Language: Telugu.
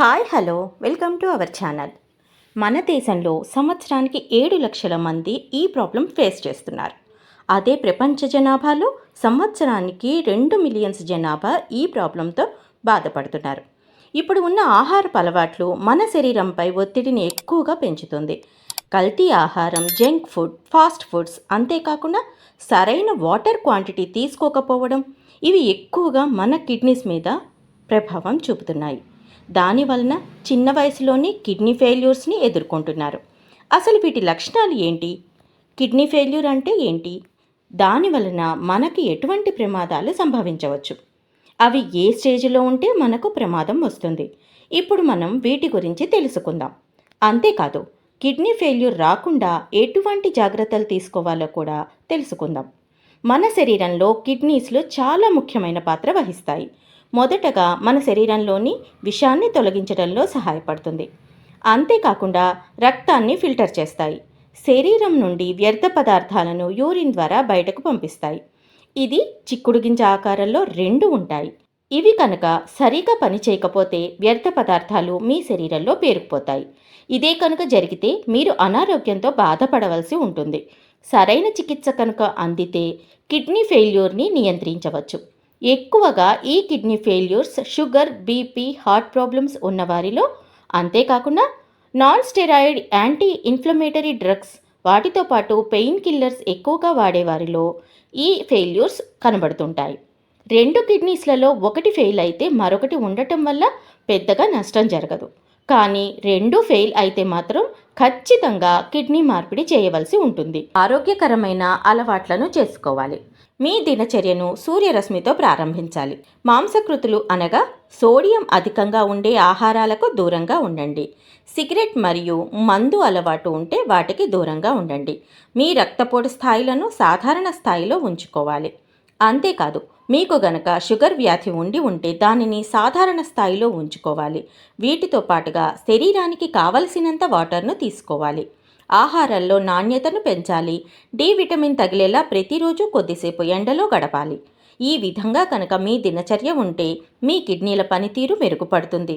Hi hello. Welcome to our channel. మన దేశంలో సంవత్సరానికి ఏడు లక్షల మంది ఈ ప్రాబ్లం ఫేస్ చేస్తున్నారు. అదే ప్రపంచ జనాభాలో సంవత్సరానికి రెండు మిలియన్స్ జనాభా ఈ ప్రాబ్లంతో బాధపడుతున్నారు. ఇప్పుడు ఉన్న ఆహారపు అలవాట్లు మన శరీరంపై ఒత్తిడిని ఎక్కువగా పెంచుతుంది. కల్తీ ఆహారం జంక్ ఫుడ్ ఫాస్ట్ ఫుడ్స్ అంతేకాకుండా సరైన వాటర్ క్వాంటిటీ తీసుకోకపోవడం ఇవి ఎక్కువగా మన కిడ్నీస్ మీద ప్రభావం చూపుతున్నాయి. దాని వలన చిన్న వయసులోనే కిడ్నీ ఫెయిల్యూర్స్ని ఎదుర్కొంటున్నారు. అసలు వీటి లక్షణాలు ఏంటి? కిడ్నీ ఫెయిల్యూర్ అంటే ఏంటి? దాని వలన మనకి ఎటువంటి ప్రమాదాలు సంభవించవచ్చు? అవి ఏ స్టేజ్లో ఉంటే మనకు ప్రమాదం వస్తుంది? ఇప్పుడు మనం వీటి గురించి తెలుసుకుందాం. అంతేకాదు కిడ్నీ ఫెయిల్యూర్ రాకుండా ఎటువంటి జాగ్రత్తలు తీసుకోవాలో కూడా తెలుసుకుందాం. మన శరీరంలో కిడ్నీస్లు చాలా ముఖ్యమైన పాత్ర వహిస్తాయి. మొదటగా మన శరీరంలోని విషాన్ని తొలగించడంలో సహాయపడుతుంది. అంతేకాకుండా రక్తాన్ని ఫిల్టర్ చేస్తాయి. శరీరం నుండి వ్యర్థ పదార్థాలను యూరిన్ ద్వారా బయటకు పంపిస్తాయి. ఇది చిక్కుడు గింజ ఆకారంలో రెండు ఉంటాయి. ఇవి కనుక సరిగా పని చేయకపోతే వ్యర్థ పదార్థాలు మీ శరీరంలో పేరుకుపోతాయి. ఇదే కనుక జరిగితే మీరు అనారోగ్యంతో బాధపడవలసి ఉంటుంది. సరైన చికిత్స కనుక అందితే కిడ్నీ ఫెయిల్యూర్ని నియంత్రించవచ్చు. ఎక్కువగా ఈ kidney failures sugar BP heart problems ఉన్నవారిలో అంతేకాకుండా non steroid anti inflammatory drugs వాటితో పాటు పెయిన్ కిల్లర్స్ ఎక్కువగా వాడేవారిలో ఈ ఫెయిల్యూర్స్ కనబడుతుంటాయి. రెండు కిడ్నీస్లలో ఒకటి ఫెయిల్ అయితే మరొకటి ఉండటం వల్ల పెద్దగా నష్టం జరగదు. కానీ రెండు ఫెయిల్ అయితే మాత్రం ఖచ్చితంగా కిడ్నీ మార్పిడి చేయవలసి ఉంటుంది. ఆరోగ్యకరమైన అలవాట్లను చేసుకోవాలి. మీ దినచర్యను సూర్యరశ్మితో ప్రారంభించాలి. మాంసకృతులు అనగా సోడియం అధికంగా ఉండే ఆహారాలకు దూరంగా ఉండండి. సిగరెట్ మరియు మందు అలవాటు ఉంటే వాటికి దూరంగా ఉండండి. మీ రక్తపోటు స్థాయిలను సాధారణ స్థాయిలో ఉంచుకోవాలి. అంతేకాదు మీకు గనక షుగర్ వ్యాధి ఉండి ఉంటే దానిని సాధారణ స్థాయిలో ఉంచుకోవాలి. వీటితో పాటుగా శరీరానికి కావలసినంత వాటర్ను తీసుకోవాలి. ఆహారాల్లో నాణ్యతను పెంచాలి. డి విటమిన్ తగిలేలా ప్రతిరోజు కొద్దిసేపు ఎండలో గడపాలి. ఈ విధంగా కనుక మీ దినచర్య ఉంటే మీ కిడ్నీల పనితీరు మెరుగుపడుతుంది.